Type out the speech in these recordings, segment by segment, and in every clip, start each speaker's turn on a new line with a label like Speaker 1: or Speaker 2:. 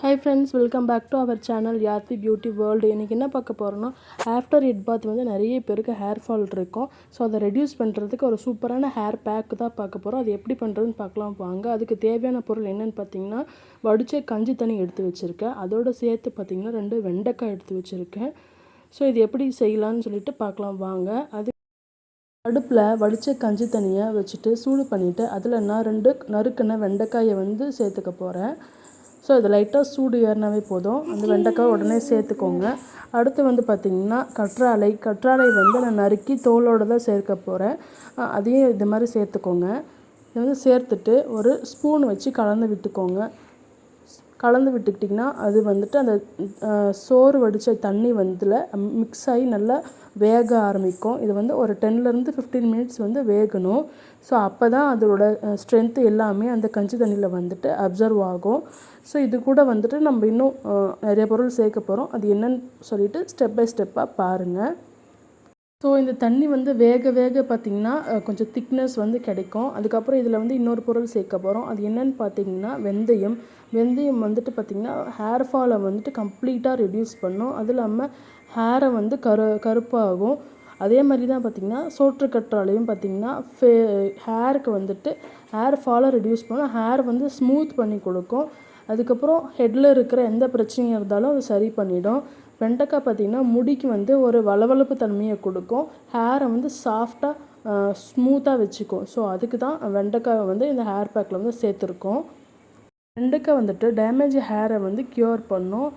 Speaker 1: Hi friends welcome back to our channel Yathi beauty world இன்றைக்கி என்ன பார்க்க போகிறோன்னா ஆஃப்டர் இட் பாத் வந்து நிறைய பேருக்கு ஹேர் ஃபால் இருக்கும். ஸோ அதை ரெடியூஸ் பண்ணுறதுக்கு ஒரு சூப்பரான ஹேர் பேக் தான் பார்க்க போகிறோம் அது எப்படி பண்ணுறதுன்னு பார்க்கலாம். வாங்க அதுக்கு தேவையான பொருள் என்னென்னு பார்த்தீங்கன்னா வடிச்ச கஞ்சி தண்ணி எடுத்து வச்சுருக்கேன். அதோடு சேர்த்து பார்த்திங்கன்னா ரெண்டு வெண்டைக்காய் எடுத்து வச்சுருக்கேன். ஸோ இது எப்படி செய்யலான்னு சொல்லிட்டு பார்க்கலாம். வாங்க அது அடுப்பில் வடித்த கஞ்சி தண்ணியை வச்சுட்டு சூடு பண்ணிவிட்டு அதில் நான் ரெண்டு நறுக்கின வெண்டைக்காயை வந்து சேர்த்துக்க போகிறேன் ஸோ இது லைட்டாக சூடு ஏறினாவே போதும். அந்த வெண்டைக்காய் உடனே சேர்த்துக்கோங்க. அடுத்து வந்து பார்த்திங்கன்னா கற்றாழை. கற்றாழை வந்து நான் நறுக்கி தோலோடு தான் சேர்க்க போகிறேன் அதையும் இது மாதிரி சேர்த்துக்கோங்க. இது வந்து சேர்த்துட்டு ஒரு ஸ்பூன் வச்சு கலந்து விட்டுக்கோங்க. கலந்து விட்டுக்கிட்டிங்கன்னா அது வந்துட்டு அந்த சோறு வடித்த தண்ணி வந்துல மிக்ஸ் ஆகி நல்லா வேக ஆரம்பிக்கும். இது வந்து ஒரு டென்லேருந்து ஃபிஃப்டீன் மினிட்ஸ் வந்து வேகணும். ஸோ அப்போ தான் அதோட ஸ்ட்ரென்த்து எல்லாமே அந்த கஞ்சி தண்ணியில் வந்துட்டு அப்சர்வ் ஆகும். ஸோ இது கூட வந்துட்டு நம்ம இன்னும் நிறைய பொருள் சேர்க்க போகிறோம் அது என்னன்னு சொல்லிட்டு ஸ்டெப் பை ஸ்டெப்பாக பாருங்கள் ஸோ இந்த தண்ணி வந்து வேக வேக பார்த்திங்கன்னா கொஞ்சம் திக்னஸ் வந்து கிடைக்கும். அதுக்கப்புறம் இதில் வந்து இன்னொரு பொருள் சேர்க்க போகிறோம் அது என்னென்னு பார்த்தீங்கன்னா வெந்தயம். வெந்தயம் வந்துட்டு பார்த்திங்கன்னா ஹேர் ஃபாலை வந்துட்டு கம்ப்ளீட்டாக ரெடியூஸ் பண்ணும். அது இல்லாமல் ஹேரை வந்து கரு கருப்பாகும். அதே மாதிரி தான் பார்த்திங்கன்னா சோற்று கற்றாலையும் பார்த்திங்கன்னா ஃபே ஹேருக்கு வந்துட்டு ஹேர் ஃபாலை ரெடியூஸ் பண்ணும். ஹேர் வந்து ஸ்மூத் பண்ணி கொடுக்கும். அதுக்கப்புறம் ஹெட்டில் இருக்கிற எந்த பிரச்சனையாக இருந்தாலும் அது சரி பண்ணிடும். வெண்டைக்காய் பார்த்திங்கன்னா முடிக்கு வந்து ஒரு வளவளப்பு தன்மையை கொடுக்கும். ஹேரை வந்து சாஃப்டாக ஸ்மூத்தாக வச்சுக்கும். ஸோ அதுக்கு தான் வெண்டைக்காயை வந்து இந்த ஹேர் பேக்கில் வந்து சேர்த்துருக்கோம். வெண்டைக்காய் வந்துட்டு டேமேஜ் ஹேரை வந்து க்யூர் பண்ணும்.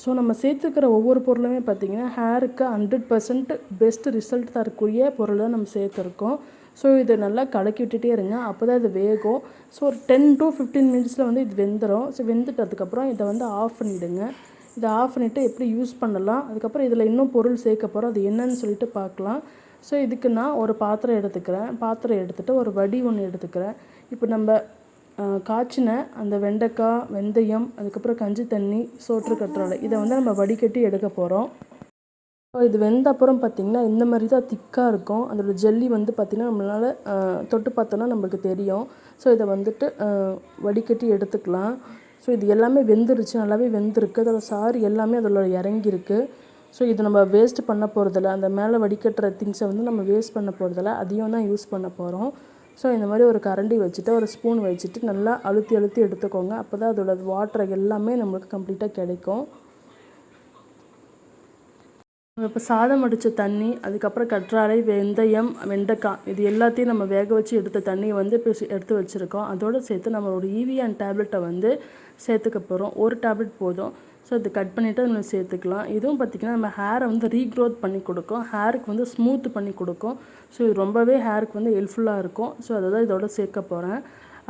Speaker 1: ஸோ நம்ம சேர்த்துக்கிற ஒவ்வொரு பொருளுமே பார்த்திங்கன்னா ஹேருக்கு ஹண்ட்ரட் பர்சன்ட் பெஸ்ட் ரிசல்ட் தரக்கூடிய பொருள் தான் நம்ம சேர்த்துருக்கோம். ஸோ இதை நல்லா கலக்கி விட்டுட்டே இருங்க. அப்போ தான் இது வேகும். ஸோ ஒரு டென் டு ஃபிஃப்டீன் மினிட்ஸில் வந்து இது வெந்துடும் ஸோ வெந்துட்டதுக்கப்புறம் இதை வந்து ஆஃப் பண்ணிவிடுங்க இதை ஆஃப் பண்ணிவிட்டு எப்படி யூஸ் பண்ணலாம் அதுக்கப்புறம் இதில் இன்னும் பொருள் சேர்க்க போகிறோம் அது என்னன்னு சொல்லிட்டு பார்க்கலாம். ஸோ இதுக்கு நான் ஒரு பாத்திரம் எடுத்துக்கிறேன். பாத்திரம் எடுத்துகிட்டு ஒரு வடி ஒன்று எடுத்துக்கிறேன். இப்போ நம்ம காய்ச்சின அந்த வெண்டைக்காய் வெந்தயம் அதுக்கப்புறம் கஞ்சி தண்ணி சோற்று கற்றாழை இதை வந்து நம்ம வடிகட்டி எடுக்க போகிறோம் இது வெந்த அப்புறம் பார்த்திங்கன்னா இந்த மாதிரி தான் திக்காக இருக்கும். அதோட ஜெல்லி வந்து பார்த்திங்கன்னா நம்மளால் தொட்டு பார்த்தோன்னா நம்மளுக்கு தெரியும். ஸோ இதை வந்துட்டு வடிகட்டி எடுத்துக்கலாம். ஸோ இது எல்லாமே வெந்துருச்சு. நல்லாவே வெந்திருக்கு. அதோட சாறு எல்லாமே அதில் இறங்கியிருக்கு. ஸோ இது நம்ம வேஸ்ட் பண்ண போகிறதில்ல அந்த மேலே வடிகட்டுற திங்ஸை வந்து நம்ம வேஸ்ட் பண்ண போகிறதில்ல அதையும் தான் யூஸ் பண்ண போகிறோம் ஸோ இந்த மாதிரி ஒரு கரண்டி வச்சுட்டு ஒரு ஸ்பூன் வச்சுட்டு நல்லா அழுத்தி அழுத்தி எடுத்துக்கோங்க. அப்போ தான் அதோட வாட்டர் எல்லாமே நம்மளுக்கு கம்ப்ளீட்டாக கிடைக்கும். இப்போ சாதம் அடித்த தண்ணி அதுக்கப்புறம் கற்றாழை வெந்தயம் வெண்டைக்காய் இது எல்லாத்தையும் நம்ம வேக வச்சு எடுத்த தண்ணியை வந்து இப்போ எடுத்து வச்சுருக்கோம். அதோடு சேர்த்து நம்மளோட ஈவியான் டேப்லெட்டை வந்து சேர்த்துக்க போகிறோம் ஒரு டேப்லெட் போதும். ஸோ இது கட் பண்ணிவிட்டு நம்ம சேர்த்துக்கலாம். இதுவும் பார்த்திங்கன்னா நம்ம ஹேரை வந்து ரீக்ரோத் பண்ணி கொடுக்கும். ஹேருக்கு வந்து ஸ்மூத் பண்ணி கொடுக்கும். ஸோ இது ரொம்பவே ஹேருக்கு வந்து ஹெல்ப்ஃபுல்லாக இருக்கும். ஸோ அதை தான் இதோட சேர்க்க போகிறேன்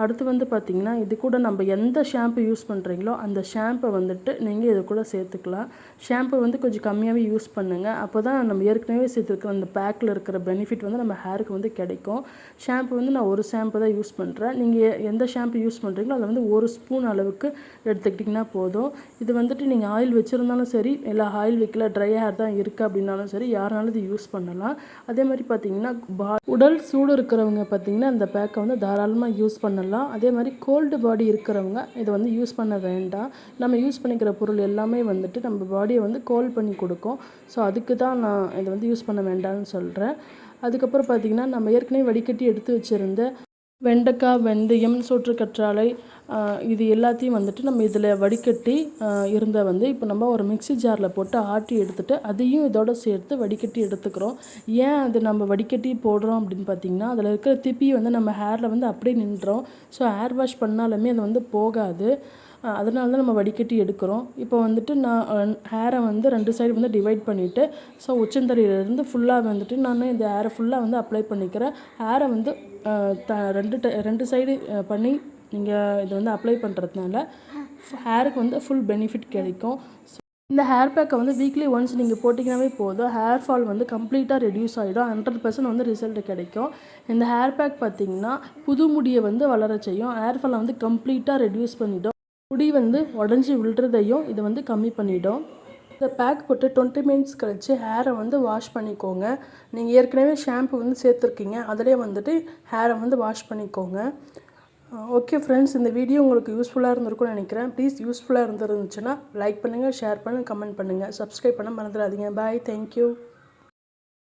Speaker 1: அடுத்து வந்து பார்த்திங்கன்னா இது கூட நம்ம எந்த ஷாம்பு யூஸ் பண்ணுறீங்களோ அந்த ஷாம்பை வந்துட்டு நீங்கள் இது கூட சேர்த்துக்கலாம். ஷாம்பு வந்து கொஞ்சம் கம்மியாகவே யூஸ் பண்ணுங்கள் அப்போ தான் நம்ம ஏற்கனவே சேர்த்துருக்கிற அந்த பேக்கில் இருக்கிற பெனிஃபிட் வந்து நம்ம ஹேருக்கு வந்து கிடைக்கும். ஷாம்பு வந்து நான் ஒரு ஷாம்பு தான் யூஸ் பண்ணுறேன் நீங்கள் எந்த ஷாம்பு யூஸ் பண்ணுறீங்களோ அதை வந்து ஒரு ஸ்பூன் அளவுக்கு எடுத்துக்கிட்டிங்கன்னா போதும். இது வந்துட்டு நீங்கள் ஆயில் வச்சுருந்தாலும் சரி இல்லை ஆயில் வைக்கல ட்ரை ஹேர் தான் இருக்குது அப்படின்னாலும் சரி யாருனாலும் இது யூஸ் பண்ணலாம். அதே மாதிரி பார்த்திங்கன்னா பா உடல் சூடு இருக்கிறவங்க பார்த்திங்கன்னா அந்த பேக்கை வந்து தாராளமாக யூஸ் பண்ணலாம். பண்ணலாம் அதே மாதிரி கோல்டு பாடி இருக்கிறவங்க இதை வந்து யூஸ் பண்ண வேண்டாம். நம்ம யூஸ் பண்ணிக்கிற பொருள் எல்லாமே வந்துட்டு நம்ம பாடியை வந்து கோல்ட் பண்ணி கொடுக்கும். ஸோ அதுக்கு தான் நான் இதை வந்து யூஸ் பண்ண வேண்டாம்னு சொல்கிறேன் அதுக்கப்புறம் பார்த்திங்கன்னா நம்ம ஏற்கனவே வடிகட்டி எடுத்து வச்சுருந்த வெண்டைக்காய் வெந்தயம் சோற்று கற்றாழை இது எல்லாத்தையும் வந்துட்டு நம்ம இதில் வடிகட்டி இருந்த வந்து இப்போ நம்ம ஒரு மிக்சி ஜாரில் போட்டு ஆட்டி எடுத்துகிட்டு அதையும் இதோட சேர்த்து வடிகட்டி எடுத்துக்கிறோம். ஏன் அது நம்ம வடிகட்டி போடுறோம் அப்படின்னு பார்த்திங்கன்னா அதில் இருக்கிற திப்பி வந்து நம்ம ஹேரில் வந்து அப்படியே நின்றோம் ஸோ ஹேர் வாஷ் பண்ணாலுமே அது வந்து போகாது. அதனால தான் நம்ம வடிகட்டி எடுக்கிறோம். இப்போ வந்துட்டு நான் ஹேரை வந்து ரெண்டு சைடு வந்து டிவைட் பண்ணிவிட்டு ஸோ உச்சந்தலையிலேருந்து ஃபுல்லாக வந்துட்டு நான் இந்த ஹேரை ஃபுல்லாக வந்து அப்ளை பண்ணிக்கிறேன். ஹேரை வந்து த ரெண்டு ரெண்டு சைடு பண்ணி நீங்கள் இதை வந்து அப்ளை பண்ணுறதுனால ஹேருக்கு வந்து ஃபுல் பெனிஃபிட் கிடைக்கும். இந்த ஹேர் பேக்கை வந்து வீக்லி ஒன்ஸ் நீங்கள் போட்டிங்கனாவே போதும். ஹேர் ஃபால் வந்து கம்ப்ளீட்டாக ரெடியூஸ் ஆகிடும் ஹண்ட்ரட் பர்சன்ட் வந்து ரிசல்ட் கிடைக்கும். இந்த ஹேர் பேக் பார்த்திங்கன்னா புது முடியை வந்து வளர செய்யும். ஹேர் ஃபாலை வந்து கம்ப்ளீட்டாக ரெடியூஸ் பண்ணிவிடும் முடி வந்து உடஞ்சி விழுறதையும் இதை வந்து கம்மி பண்ணிவிடும் இந்த பேக் போட்டு டுவெண்ட்டி மினிட்ஸ் கழித்து ஹேரை வந்து வாஷ் பண்ணிக்கோங்க. நீங்கள் ஏற்கனவே ஷாம்பு வந்து சேர்த்துருக்கீங்க. அதிலே வந்துட்டு ஹேரை வந்து வாஷ் பண்ணிக்கோங்க. ஓகே ஃப்ரெண்ட்ஸ் இந்த வீடியோ உங்களுக்கு யூஸ்ஃபுல்லாக இருந்திருக்கும்னு நினைக்கிறேன். ப்ளீஸ் யூஸ்ஃபுல்லாக இருந்துருந்துச்சுன்னா லைக் பண்ணுங்கள் ஷேர் பண்ணுங்கள் கமெண்ட் பண்ணுங்கள் சப்ஸ்கிரைப் பண்ண மறந்துடாதீங்க. Bye thank you